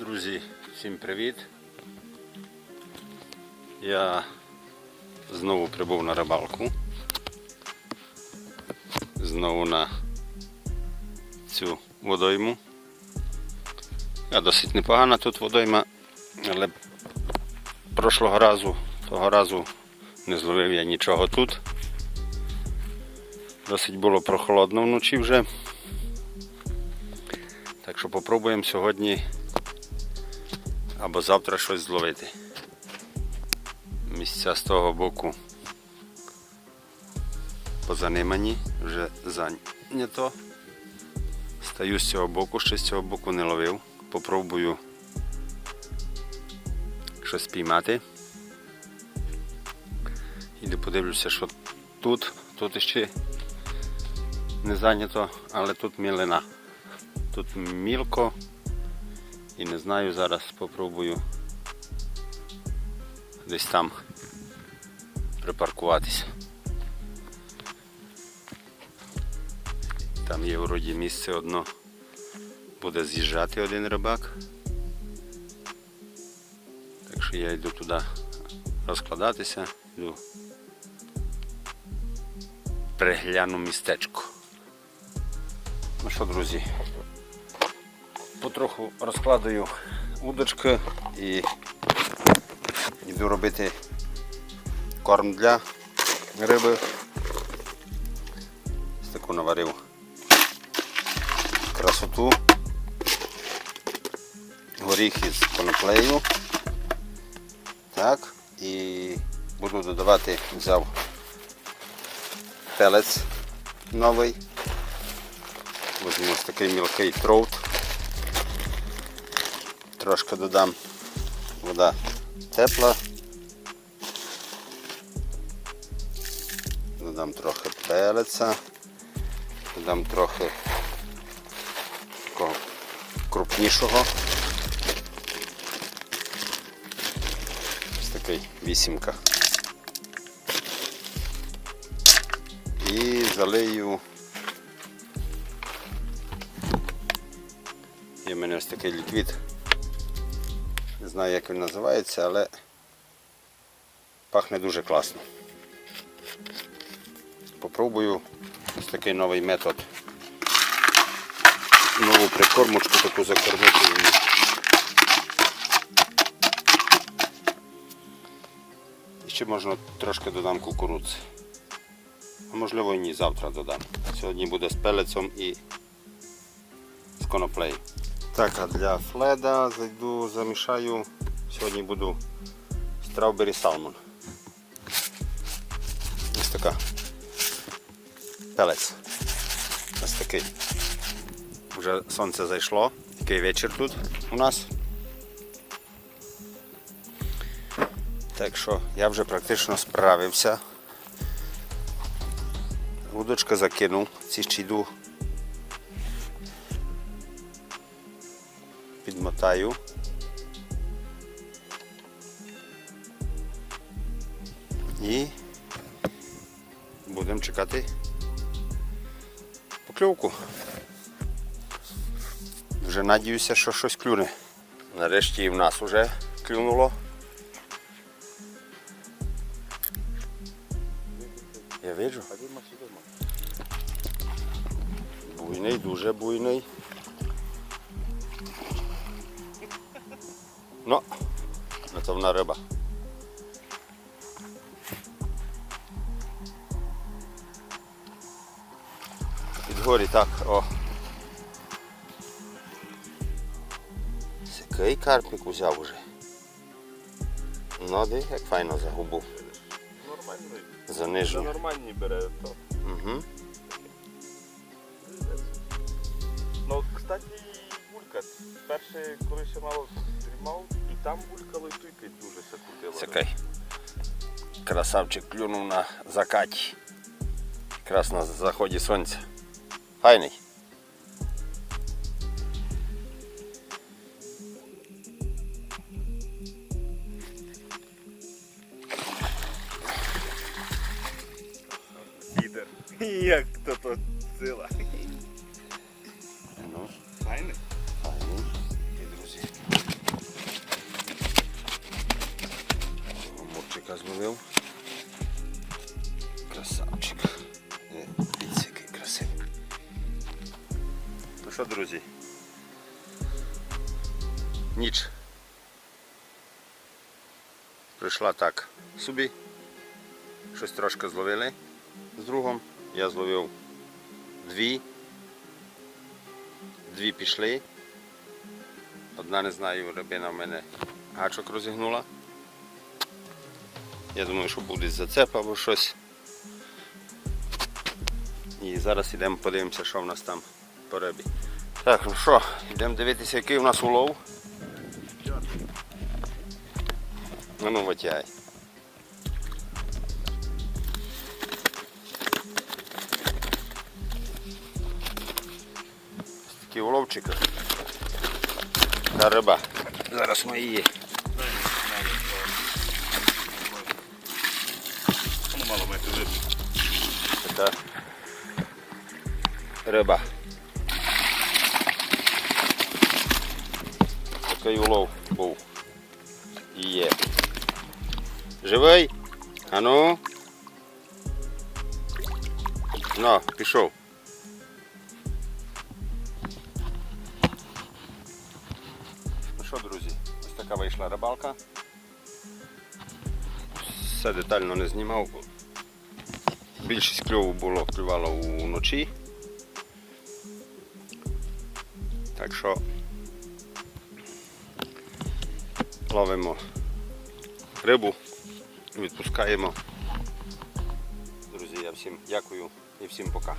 Друзі, всім привіт. Я знову прибув на рибалку. Знову на цю водойму. Я досить непогана тут водойма, але прошлого разу, того разу не зловив я нічого тут. Досить було прохолодно вночі вже. Так що попробуємо сьогодні або завтра щось зловити. Місця з того боку позанимані, вже зайнято. Стаю з цього боку, ще з цього боку не ловив. Попробую щось спіймати. І подивлюся, що тут, тут ще не зайнято, але тут мілина. Тут мілко. І не знаю, зараз спробую десь там припаркуватися. Там є вроді місце одно. Буде з'їжджати один рибак. Так що я йду туди розкладатися, йду пригляну містечко. Ну що, друзі, потроху розкладаю удочки і йду робити корм для риби. Ось таку наварив красоту. Горіхи з коноплею. Так, і буду додавати, взяв пелець новий. Візьму ось такий мілкий троут. Трошки додам вода тепла. Додам трохи пелеця, додам трохи такого крупнішого. Ось такий вісімка. І залию. Є в мене ось такий ліквід. Не знаю як він називається, але пахне дуже класно. Попробую ось такий новий метод. Нову прикормочку таку закормити. І ще можна трошки додам кукурудзи. А можливо і ні, завтра додам. Сьогодні буде з пелецом і з коноплею. Так, а для фледа зайду, замішаю. Сьогодні буду стrawberry salmon. Ось така. Пелець. Ось такий. Вже сонце зайшло. Такий вечір тут у нас. Так що я вже практично справився. Удочка закинув, ці ще йду підмотаю. І будемо чекати покльовку. Вже надіюся, що щось клюне. Нарешті і в нас вже клюнуло. Я бачу. Буйний, дуже буйний. Ну, натовна риба. Підгорі так, о. Який карпик узяв уже. Ну, диви, як файно загубив. Нормальний. За Це нижню. нормальні бере. То. Угу. Ну, кстати, булька. Перше, коли ще мало дрімав, і там булькало, і тут дуже се крутило. Цякай. Красавчик клюнув на закаті. Якраз на заході сонця. Файний. Як то то сила. Що, друзі? Ніч. Прийшла так собі. Щось трошки зловили з другом. Я зловив дві. Дві пішли. Одна не знаю, рибина в мене гачок розігнула. Я думаю, що буде зацеп або щось. І зараз йдемо подивимося, що в нас там по рибі. Так, ну що, йдемо дивитися, який у нас улов. Ну ну витягай. Ось Такий уловчик. Та риба. Зараз ми її. Ну, мало мати рибу. Така риба. Такий улов був. І є. Живий? Ану. Ну, пішов. Ну що, друзі, ось така вийшла рибалка. Все детально не знімав, бо Більшість кльову було клювало вночі. Так що ловимо рибу, відпускаємо. Друзі, я всім дякую і всім пока.